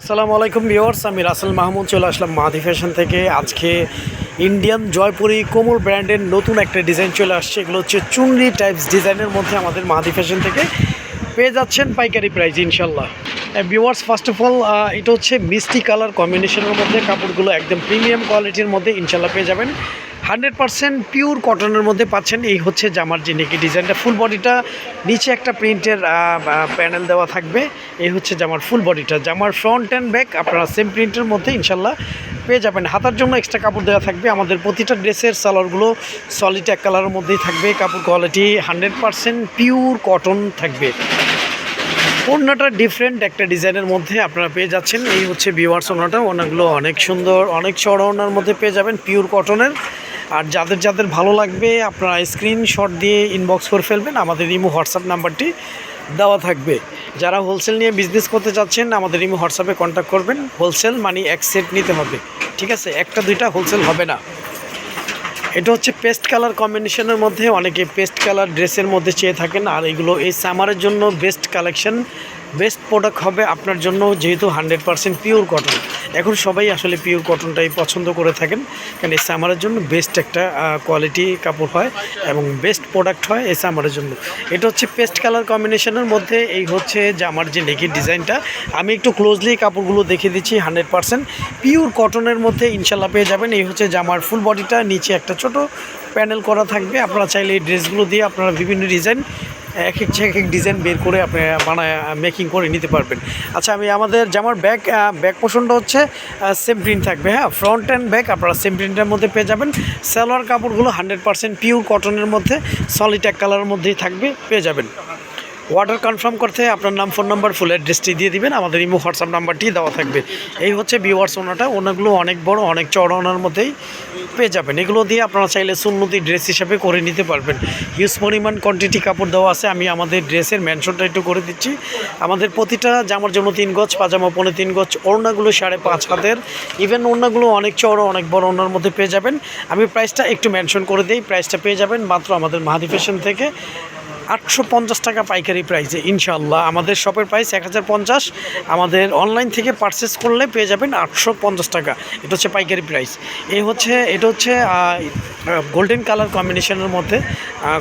আসসালামু আলাইকুম ভিউয়ার্স, আমি রাসেল মাহমুদ, চলে আসলাম মাহাদি ফ্যাশন থেকে। আজকে ইন্ডিয়ান জয়পুরি কোমল ব্র্যান্ডের নতুন একটা ডিজাইন চলে আসছে। এগুলো হচ্ছে চুনরি টাইপস ডিজাইনের মধ্যে আমাদের মাহাদি ফ্যাশন থেকে পেয়ে যাচ্ছেন পাইকারি প্রাইস ইনশাল্লাহ ভিউয়ার্স ফার্স্ট অফ অল এটা হচ্ছে মিষ্টি কালার কম্বিনেশনের মধ্যে কাপড়গুলো একদম প্রিমিয়াম কোয়ালিটির মধ্যে ইনশাল্লাহ পেয়ে যাবেন। হান্ড্রেড পার্সেন্ট পিওর কটনের মধ্যে পাচ্ছেন। এই হচ্ছে জামার যে নেকি ডিজাইনটা। ফুল বডিটা নিচে একটা প্রিন্টের প্যানেল দেওয়া থাকবে। এই হচ্ছে জামার ফুল বডিটা জামার ফ্রন্ট অ্যান্ড ব্যাক আপনারা সেম প্রিন্টের মধ্যে ইনশাল্লাহ পেয়ে যাবেন। হাতার জন্য এক্সট্রা কাপড় দেওয়া থাকবে। আমাদের প্রতিটা ড্রেসের সালোয়ারগুলো সলিড এক কালারের মধ্যেই থাকবে। কাপড় quality hundred percent pure cotton থাকবে। ওড়নাটা ডিফারেন্ট একটা ডিজাইনের মধ্যে আপনারা পেয়ে যাচ্ছেন। এই হচ্ছে বিওয়ার্স ওড়নাটা। ওনাগুলো অনেক সুন্দর, অনেক চড়া মধ্যে পেয়ে যাবেন পিওর কটনের আর যাদের যাদের ভালো লাগবে, আপনারা স্ক্রিনশট দিয়ে ইনবক্স করে ফেলবেন। আমাদের ইমো হোয়াটসঅ্যাপ নাম্বারটি দেওয়া থাকবে। যারা হোলসেল নিয়ে বিজনেস করতে চাচ্ছেন, আমাদের ইমো হোয়াটসঅ্যাপে কন্ট্যাক্ট করবেন। হোলসেল মানে এক সেট নিতে হবে। ঠিক আছে? একটা, দুইটা হোলসেল হবে না। এটা হচ্ছে পেস্ট কালার কম্বিনেশনের মধ্যে। অনেকে পেস্ট কালার ড্রেসের মধ্যে চেয়ে থাকেন। আর এগুলো এই সামারের জন্য বেস্ট কালেকশন বেস্ট প্রোডাক্ট হবে আপনার জন্য যেহেতু হান্ড্রেড পারসেন্ট পিওর কটন এখন সবাই আসলে পিওর কটনটাই পছন্দ করে থাকেন, কারণ এই সামারের জন্য বেস্ট একটা কোয়ালিটি কাপড় হয় এবং বেস্ট প্রোডাক্ট হয় এই সামারের জন্য। এটা হচ্ছে পেস্ট কালার কম্বিনেশনের মধ্যে, এই হচ্ছে জামার যে নেকের ডিজাইনটা। আমি একটু ক্লোজলি কাপড়গুলো দেখে দিচ্ছি হান্ড্রেড পারসেন্ট। পিওর কটনের মধ্যে ইনশাল্লাহ পেয়ে যাবেন। এই হচ্ছে জামার ফুল বডিটা নিচে একটা ছোট প্যানেল করা থাকবে। আপনারা চাইলে এই ড্রেসগুলো দিয়ে আপনারা বিভিন্ন ডিজাইন এক এক এক এক ডিজাইন বের করে আপনি বানায় মেকিং করে নিতে পারবেন। আচ্ছা আমি আমাদের জামার ব্যাক ব্যাক পোষণটা হচ্ছে সেম প্রিন্ট থাকবে হ্যাঁ? ফ্রন্ট অ্যান্ড ব্যাক আপনারা সেম প্রিন্টের মধ্যে পেয়ে যাবেন। সালোয়ার কাপড়গুলো হান্ড্রেড পার্সেন্ট পিওর কটনের মধ্যে সলিড এক কালারের মধ্যেই থাকবে, পেয়ে যাবেন। অর্ডার কনফার্ম করতে আপনার নাম ফোন নাম্বার ফুল অ্যাড্রেসটি দিয়ে দিবেন। আমাদের ইমো হোয়াটসঅ্যাপ নাম্বারটি দেওয়া থাকবে। এই হচ্ছে বিওয়ার্স ওনাটা ওনাগুলো অনেক বড়, অনেক চড়া ওনার মধ্যেই পেয়ে যাবেন। এগুলো দিয়ে আপনারা চাইলে সুন্নতি ড্রেস হিসাবে করে নিতে পারবেন। হিউজ পরিমাণ কোয়ান্টিটি কাপড় দেওয়া আছে। আমি আমাদের ড্রেসের মেনশনটা একটু করে দিচ্ছি। আমাদের প্রতিটা জামার জন্য তিন গজ, পাজামা পনে তিন গজ, ওড়নাগুলো সাড়ে পাঁচ হাতের। ইভেন ওড়নাগুলো অনেক চড়ো অনেক বড় ওনার মধ্যে পেয়ে যাবেন। আমি প্রাইসটা একটু মেনশন করে দিই। প্রাইসটা পেয়ে যাবেন মাত্র আমাদের মাহাদি ফ্যাশন থেকে। আটশো পঞ্চাশ টাকা পাইকারি প্রাইসে ইনশাল্লাহ আমাদের শপের প্রাইস এক হাজার পঞ্চাশ। আমাদের অনলাইন থেকে পারচেস করলে পেয়ে যাবেন আটশো পঞ্চাশ টাকা। এটা হচ্ছে পাইকারি প্রাইস এই হচ্ছে, এটা হচ্ছে গোল্ডেন কালার কম্বিনেশনের মধ্যে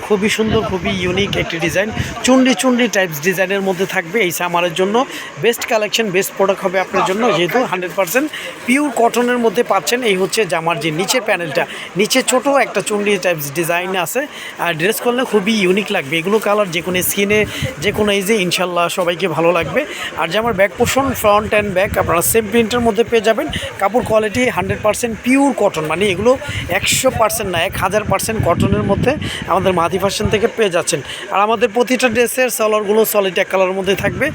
খুবই সুন্দর, খুবই ইউনিক একটি ডিজাইন চুন্ডি চুন্ডি টাইপস ডিজাইনের মধ্যে থাকবে এই সামারের জন্য। বেস্ট কালেকশন বেস্ট প্রোডাক্ট হবে আপনার জন্য, যেহেতু হান্ড্রেড পার্সেন্ট পিওর কটনের মধ্যে পাচ্ছেন, এই হচ্ছে জামার যে নিচের প্যানেলটা নিচে ছোট একটা চুন্ডি টাইপস ডিজাইন আছে। আর ড্রেস করলে খুবই ইউনিক লাগবে। এগুলো কালার, যে কোনো স্কিনে, যে কোনো এজে ইনশাল্লাহ সবাইকে ভালো লাগবে। আর যে আমার back portion front and back আপনারা সেম প্রিন্টের মধ্যে পেয়ে যাবেন। কাপড় quality hundred percent pure cotton মানে এগুলো একশো পার্সেন্ট না, এক হাজার পার্সেন্ট কটনের মধ্যে আমাদের মাদি ফ্যাশন থেকে পেয়ে যাচ্ছেন। আর আমাদের প্রতিটা ড্রেসের সালোয়ারগুলো সলিড এক কালারের মধ্যে থাকবে।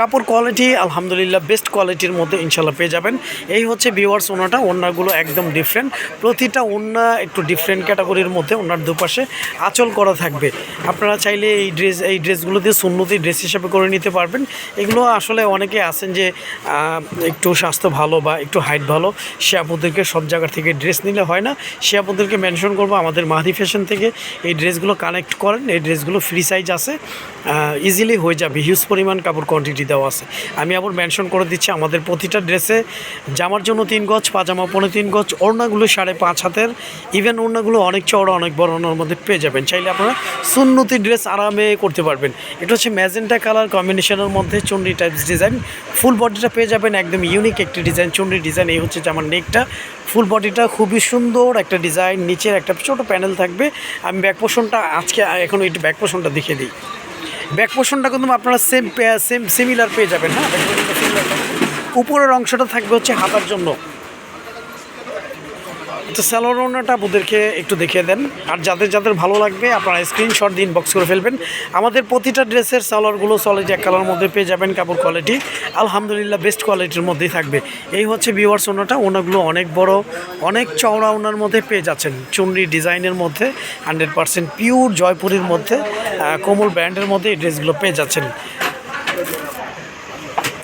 কাপড় কোয়ালিটি আলহামদুলিল্লাহ বেস্ট কোয়ালিটির মধ্যে ইনশাল্লাহ পেয়ে যাবেন। এই হচ্ছে ভিওয়ার্স ওনাটা, ওনাগুলো একদম ডিফারেন্ট প্রতিটা ওনা একটু ডিফারেন্ট ক্যাটাগরির মধ্যে ওনার দুপাশে আঁচল করা থাকবে। আপনারা চাইলে এই ড্রেস এই ড্রেসগুলো দিয়ে সুন্নতি ড্রেস হিসেবে করে নিতে পারবেন। এগুলো আসলে অনেকে আছেন যে একটু স্বাস্থ্য ভালো বা একটু হাইট ভালো, সে আপুদেরকে সব জায়গা থেকে ড্রেস নিলে হয় না। সে আপুদেরকে মেনশন করব আমাদের মাহাদি ফ্যাশন থেকে। এই ড্রেসগুলো কানেক্ট করেন, এই ড্রেসগুলো ফ্রি সাইজ আছে ইজিলি হয়ে যাবে। হিউজ পরিমাণ কাপড় কোয়ান্টিটি দেওয়া আছে। আমি আবার মেনশন করে দিচ্ছি, আমাদের প্রতিটা ড্রেসে জামার জন্য তিন গজ, পাজামা পনেরো তিন গজ, ওড়নাগুলো সাড়ে পাঁচ হাতের। ইভেন ওড়নাগুলো অনেক চওড়া, অনেক বড় ওড়নার মধ্যে পেয়ে যাবেন। চাইলে আপনারা সুন্নতি ড্রেস আরামে করতে পারবেন। এটা হচ্ছে ম্যাজেন্টা কালার কম্বিনেশনের মধ্যে চুন্ডি টাইপস ডিজাইন ফুল বডিটা পেয়ে যাবেন, একদম ইউনিক একটি ডিজাইন চুন্ডি ডিজাইন এই হচ্ছে জামার নেকটা ফুল বডিটা খুবই সুন্দর একটা ডিজাইন নিচের একটা ছোট প্যানেল থাকবে। আমি ব্যাক পোষণটা আজকে, এখন একটু ব্যাক পোষণটা দেখিয়ে দিই। ব্যাক পোর্শনটা কিন্তু আপনারা সেম সেম সিমিলার পেয়ে যাবেন হ্যাঁ। উপরের অংশটা থাকবে হচ্ছে হাতার জন্য তো স্যালোর ওনাটা ওদেরকে একটু দেখিয়ে দেন। আর যাদের যাদের ভালো লাগবে, আপনারা স্ক্রিনশট দিয়ে ইনবক্স করে ফেলবেন। আমাদের প্রতিটা ড্রেসের সালোয়ারগুলো সলিড এক কালার মধ্যে পেয়ে যাবেন, কাপড় কোয়ালিটি আলহামদুলিল্লাহ বেস্ট কোয়ালিটির মধ্যেই থাকবে। এই হচ্ছে ভিওয়ার্স ওনাটা ওনাগুলো অনেক বড়, অনেক চওড়া ওনার মধ্যে পেয়ে যাচ্ছেন। চুনরি ডিজাইনের মধ্যে হান্ড্রেড পার্সেন্ট পিওর জয়পুরের মধ্যে কোমল ব্র্যান্ডের মধ্যে এই ড্রেসগুলো পেয়ে যাচ্ছেন।